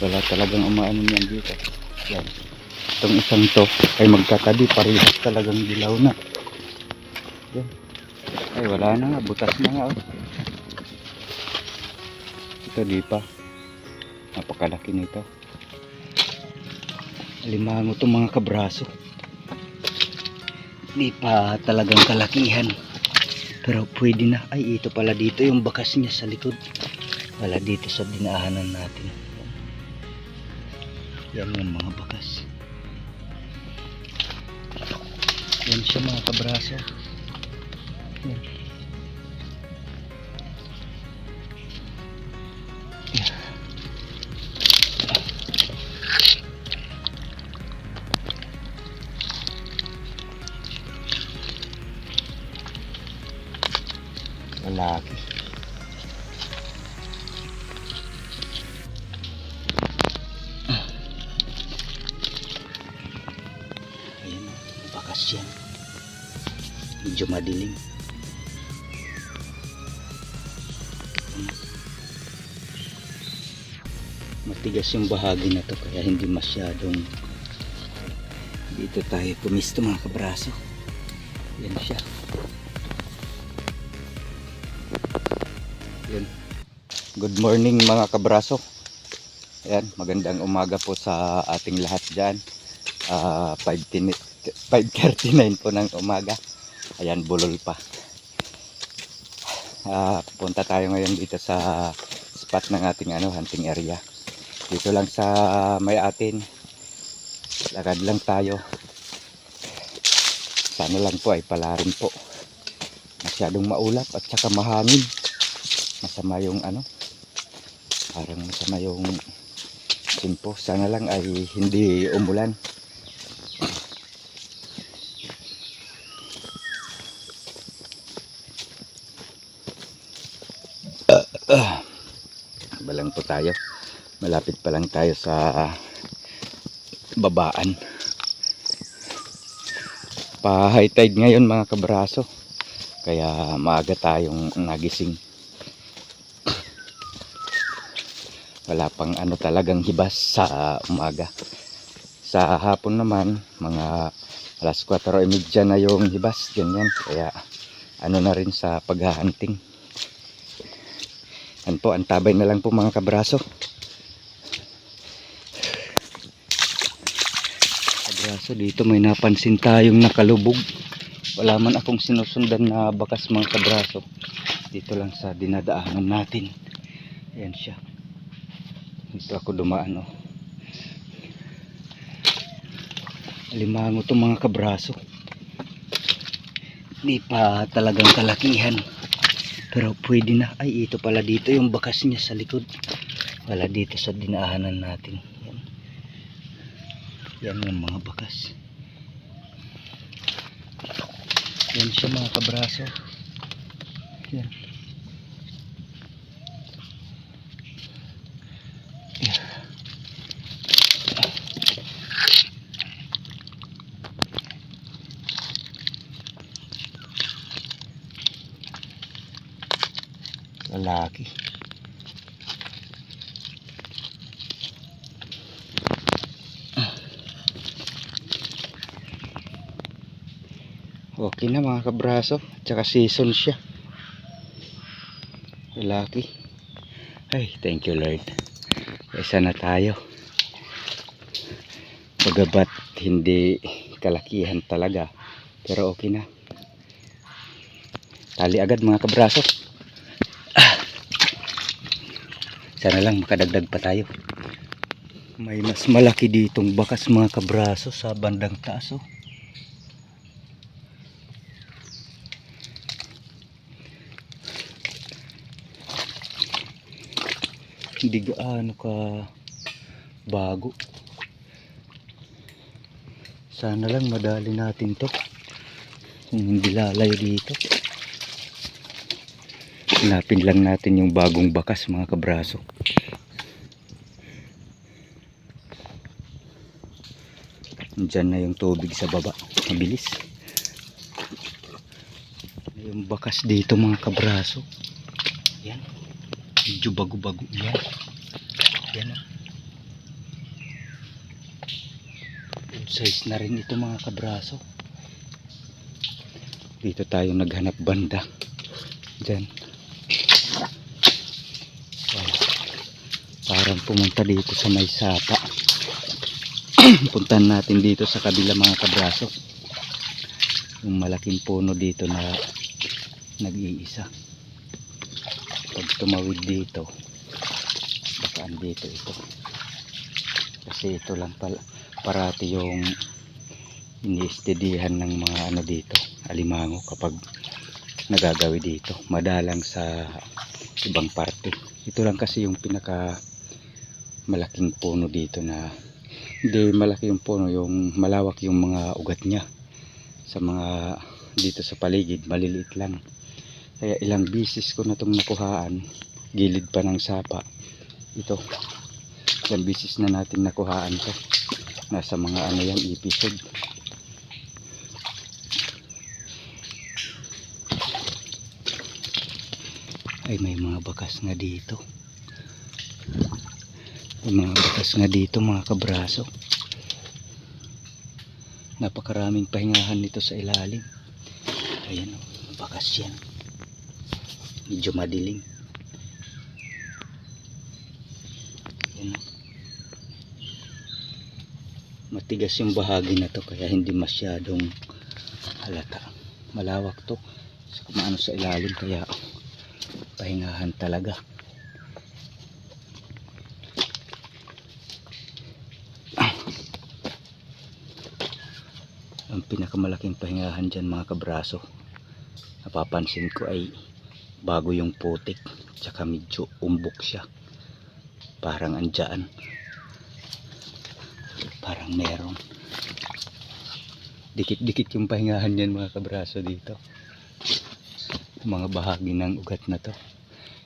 wala talagang umaano niyan dito. Yan. Itong isang to ay magkatabi parehas talagang dilaw na. Yan. Ay wala na nga. Butas na nga oh. ito di pa. Napakalaki nito. Alimango itong mga kabraso. Di pa talagang kalakihan. Pero pwede na. Ay ito pala dito yung bakas niya sa likod. Wala dito sa dinaanan natin yan yung mga bakas yan siya mga kabraso yan. O, bakas yan. Medyo madilim. Matigas yung bahagi na to kaya hindi masyadong dito tayo pumisto mga kabraso. Yan siya. Yan. Good morning mga kabraso. Ayan, magandang umaga po sa ating lahat dyan ah 5:10 5.39 po ng umaga. Ayan bulol pa. Ah, punta tayo ngayon dito sa spot ng ating ano, hunting area. Dito lang sa may atin. Lakad lang tayo. Sana lang po ay palarin po. Masyadong maulap at saka mahangin. Masama yung ano parang masama yung simpo. Sana lang ay hindi umulan balang po tayo. Malapit pa lang tayo sa babaan. Pa high tide ngayon mga kabraso. Kaya maaga tayong nagising. Wala pang ano talagang hibas sa umaga. Sa hapon naman mga alas 4.30 na yung hibas ganyan. Kaya ano na rin sa paghahunting yan po, antabay na lang po mga kabraso. Kabraso, dito may napansin tayong nakalubog. Wala man akong sinusundan na bakas mga kabraso. Dito lang sa dinadaanan natin. Ayan siya. Dito ako dumaan oh. Alimango to mga kabraso. Di pa talagang kalakihan. Pero pwede na. Ay, ito pala dito yung bakas niya sa likod. Wala dito sa dinaanan natin. Yan. Yan yung mga bakas. Yan siya mga kabraso. Yan. Lalaki. Okay na mga kabraso. Tsaka season siya. Lalaki. Ay, thank you Lord. Isa na tayo. Pagabat hindi kalakihan talaga. Pero okay na. Tali agad mga kabraso. Sana lang makadagdag pa tayo. May mas malaki ditong bakas mga kabraso sa bandang taas oh. Hindi gaano ka bago. Sana lang madali natin to. Kung hindi lalayo dito. Hanapin lang natin yung bagong bakas mga kabraso. Diyan na yung tubig sa baba. Mabilis. Yung bakas dito mga kabraso. Yan. Medyo bago-bago yan. Yan. oh. size na rin ito mga kabraso. Dito tayo naghanap banda. Diyan. Parang pumunta dito sa may sapa. Puntahan natin dito sa kabila mga kabraso. Yung malaking puno dito na nag-iisa. Pag tumawid dito, baka andito ito. Kasi ito lang pala parati yung iniistidihan ng mga ano dito, alimango kapag nagagawi dito. Madalang sa ibang parte. Ito lang kasi yung pinaka malaking puno dito na hindi malaki yung puno, yung malawak yung mga ugat niya sa mga dito sa paligid, maliliit lang. Kaya ilang bisis ko na itong nakuhaan, gilid pa ng sapa. Ito, ilang bisis na natin nakuhaan to. Nasa mga ano yan, episode. Ay, may mga bakas nga dito. Bakas nga dito, mga kabraso. Napakaraming pahingahan nito sa ilalim. Ayan, oh, bakas yan. Medyo madilim. Ayan, oh. Matigas yung bahagi na to kaya hindi masyadong halata. Malawak to. Sa kumaano sa ilalim kaya pahingahan talaga. Pinakamalaking pahingahan dyan mga kabraso. Napapansin ko ay bago yung putik tsaka medyo umbok siya. Parang andyan. Parang meron dikit dikit yung pahingahan yan mga kabraso dito. Mga bahagi ng ugat na to.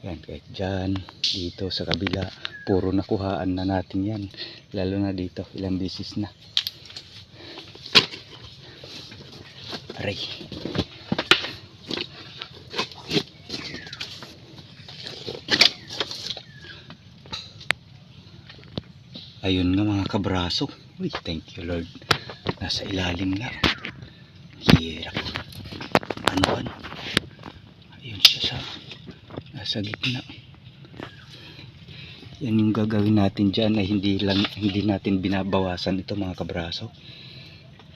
Yan kahit dyan dito sa kabila puro nakuhaan na natin yan. Lalo na dito ilang bisis na Aray. Ayun nga mga kabraso. Uy, thank you Lord. Nasa ilalim nga. Hirap. Ano ano? Ayun siya sa nasa gitna. Yan yung gagawin natin dyan na hindi lang hindi natin binabawasan ito mga kabraso.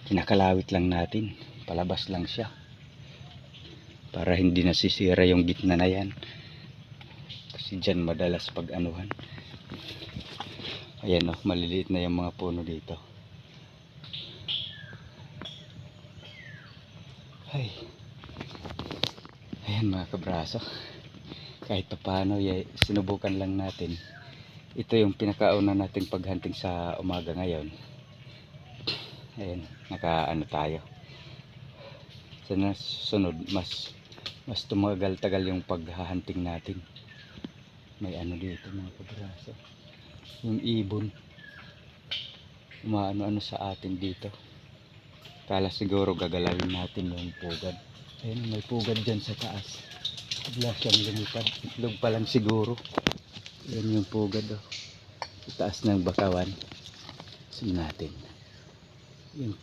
Kinakalawit lang natin palabas lang siya. Para hindi nasisira yung gitna na yan. Kasi dyan madalas pag anuhan ayan o maliliit na yung mga puno dito. Ay. Ayan mga kabraso. Kahit pa paano ya, sinubukan lang natin. Ito yung pinakauna nating paghunting sa umaga ngayon. Ayan nakaano tayo sa sunod mas mas tumagal-tagal yung paghahunting natin. May ano dito mga kabraso. Yung ibon. Umaano-ano sa atin dito. Kala siguro gagalawin natin yung pugad. Ayun may pugad dyan sa taas. Bigla siyang lumipad. Itlog pa lang siguro. Yan yung pugad oh. taas ng bakawan. Sige natin. Yung,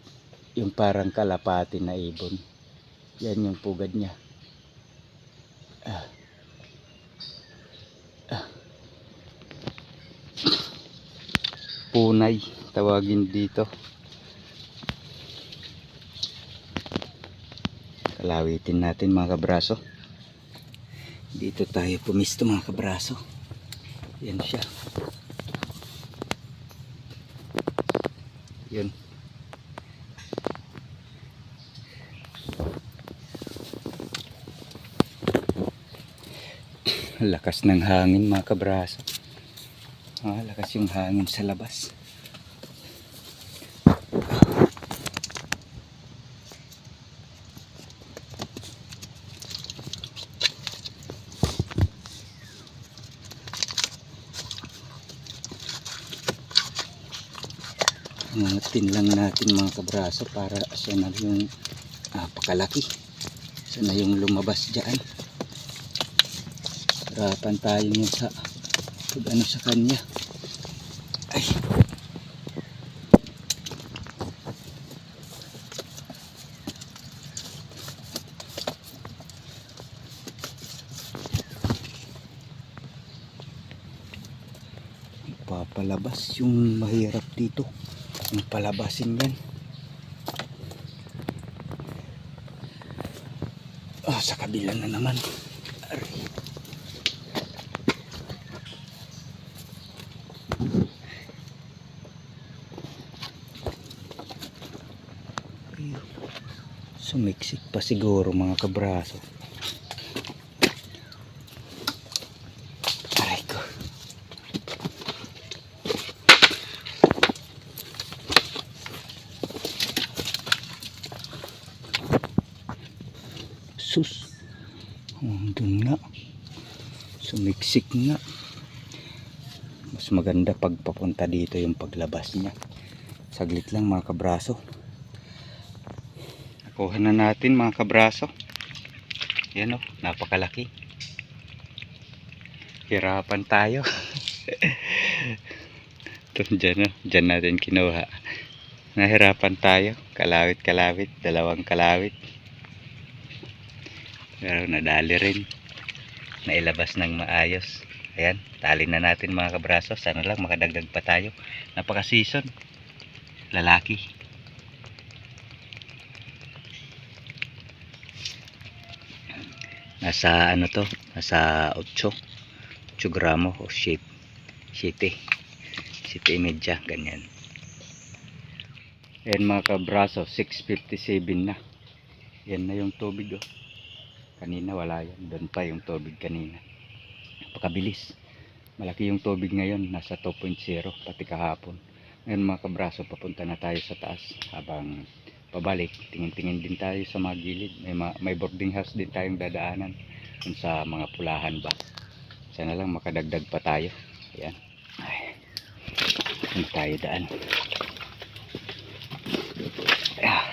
yung parang kalapati na ibon yan yung pugad niya. Ah. Ah. Punay, tawagin dito. Kalawitin natin mga kabraso. Dito tayo pumisto mga kabraso. Yan siya. Yun. Lakas ng hangin mga kabraso. Ah, lakas yung hangin sa labas. Nangatin lang natin mga kabraso para siya na yung ah, pakalaki siya na yung lumabas dyan harapan tayo niya sa pag ano sa kanya. Ay. Papalabas yung mahirap dito. Yung palabasin yan. Oh, sa kabila na naman. Aray. Sumiksik pa siguro mga kabraso. Aray ko. Sus. Doon nga. Sumiksik nga. Mas maganda pag papunta dito yung paglabas niya. Saglit lang mga kabraso nakuha na natin mga kabraso. Yan o napakalaki. Hirapan tayo. Ito dyan o dyan natin kinuha. Nahirapan tayo. Kalawit kalawit. Dalawang kalawit. Pero nadali rin. Nailabas ng maayos. Ayan tali na natin mga kabraso. Sana lang makadagdag pa tayo. Napaka season lalaki nasa ano to? Nasa 8 8 gramo o shape. 7 7 medya. Ganyan. Ayan mga kabraso 657 na. Yan na yung tubig oh. Kanina wala yan. Doon pa yung tubig kanina. Napakabilis. Malaki yung tubig ngayon. Nasa 2.0 pati kahapon. Ngayon mga kabraso papunta na tayo sa taas habang pabalik. Tingin-tingin din tayo sa mga gilid. May, ma- may boarding house din tayong dadaanan dun sa mga pulahan ba. Sana lang makadagdag pa tayo. Ayan. Ay. Hindi tayo daan. Ah.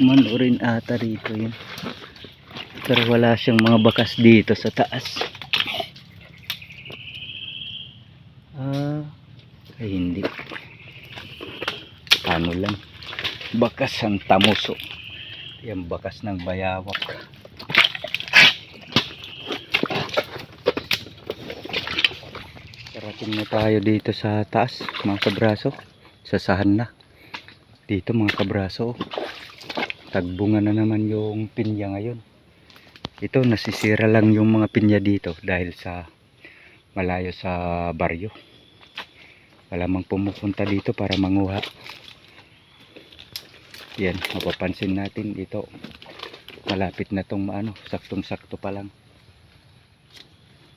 manurin ata rito yun. Pero wala siyang mga bakas dito sa taas ah ay hindi ano lang. Bakas ang tamuso. Yung bakas ng bayawak. Karating na tayo dito sa taas mga kabraso. Sasahan na. Dito mga kabraso tagbunga na naman yung pinya ngayon. Ito nasisira lang yung mga pinya dito dahil sa malayo sa baryo. Wala mang pumupunta dito para manguha yan mapapansin natin dito. Malapit na tong ano saktong sakto pa lang.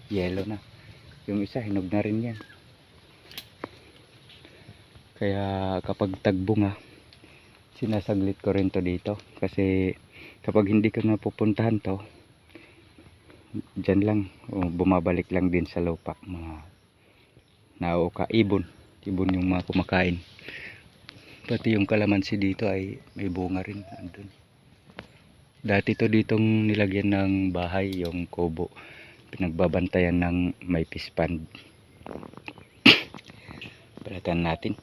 Yellow na. Yung isa hinog na rin yan. Kaya kapag tagbunga sinasaglit ko rin to dito. Kasi kapag hindi ko napupuntahan to dyan lang o bumabalik lang din sa lupa mga nauuka ibon. Ibon yung mga kumakain pati yung kalamansi dito ay may bunga rin andun. Dati to ditong nilagyan ng bahay yung kubo. Pinagbabantayan ng may pispan palatan natin.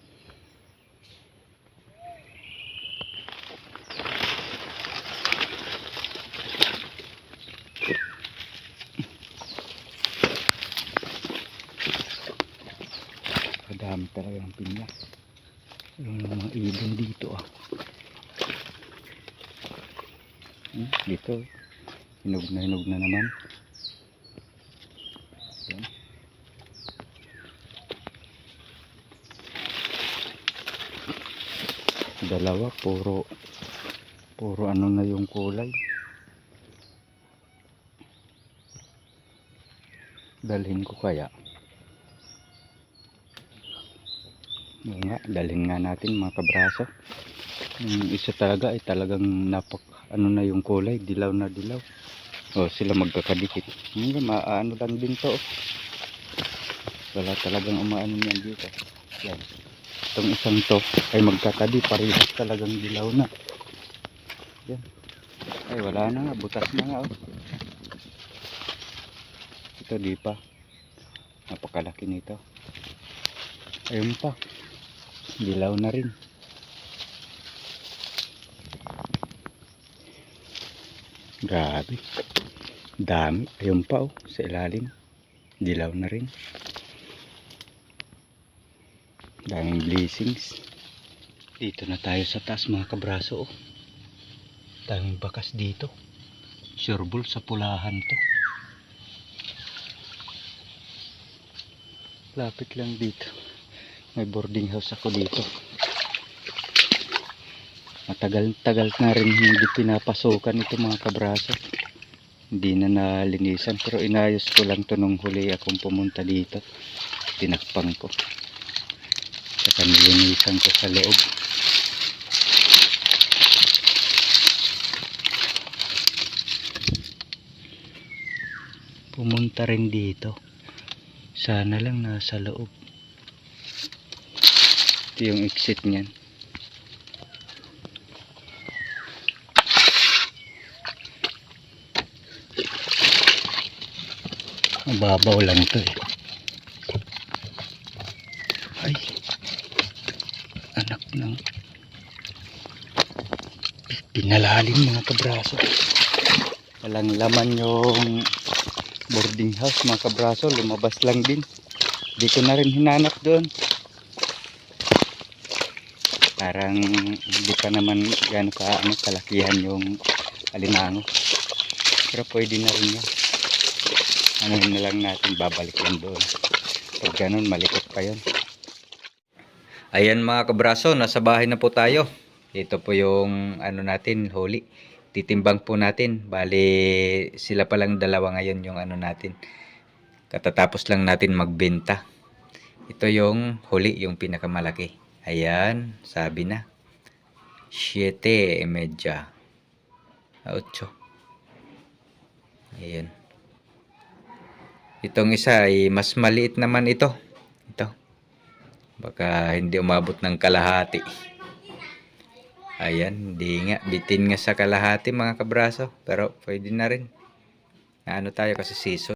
Kadami talaga ng pinya yung mga ibon dito ah. Hmm, dito. Hinog na hinog na naman. Dalawa puro puro ano na yung kulay. Dalhin ko kaya Oo nga, dalhin nga natin mga kabraso. Yung isa talaga ay talagang napak ano na yung kulay, dilaw na dilaw. O sila magkakadikit. Hindi, maano lang din to. oh. Wala talagang umaano niyan dito. Yan. Itong isang to ay magkatabi, parehas talagang dilaw na. Yan. Ay wala na nga, butas na nga oh. Ito di pa. Napakalaki nito. Ayun pa. Dilaw na rin. Grabe. Dami. Ayun pa oh. Sa ilalim. Dilaw na rin. Daming blessings. Dito na tayo sa taas mga kabraso. Oh. Daming bakas dito. Sureball sa pulahan to. Lapit lang dito. May boarding house ako dito. Matagal-tagal na rin hindi pinapasukan ito mga kabraso. Hindi na nalinisan pero inayos ko lang to nung huli akong pumunta dito. Tinakpang ko. Saka nilinisan ko sa loob. Pumunta rin dito. Sana lang nasa loob. Ito yung exit niyan. Mababaw lang to eh. Ay. Anak ng pinalalim mga kabraso. Walang laman yung boarding house mga kabraso. Lumabas lang din. Di ko na rin hinanap doon. Parang hindi pa naman gano'n ka ano, kalakihan yung alimango. Pero pwede na rin yan. Ano na lang natin babalik yan doon. Pag ganun malikot pa yun. Ayan mga kabraso, nasa bahay na po tayo. Ito po yung ano natin, huli. Titimbang po natin. Bali, sila pa lang dalawa ngayon yung ano natin. Katatapos lang natin magbenta. Ito yung huli, yung pinakamalaki. Ayan, sabi na. 7 medya. 8. Ayan. Itong isa ay mas maliit naman ito. Ito. Baka hindi umabot ng kalahati. Ayan, hindi nga. Bitin nga sa kalahati mga kabraso. Pero pwede na rin. Ano tayo kasi season.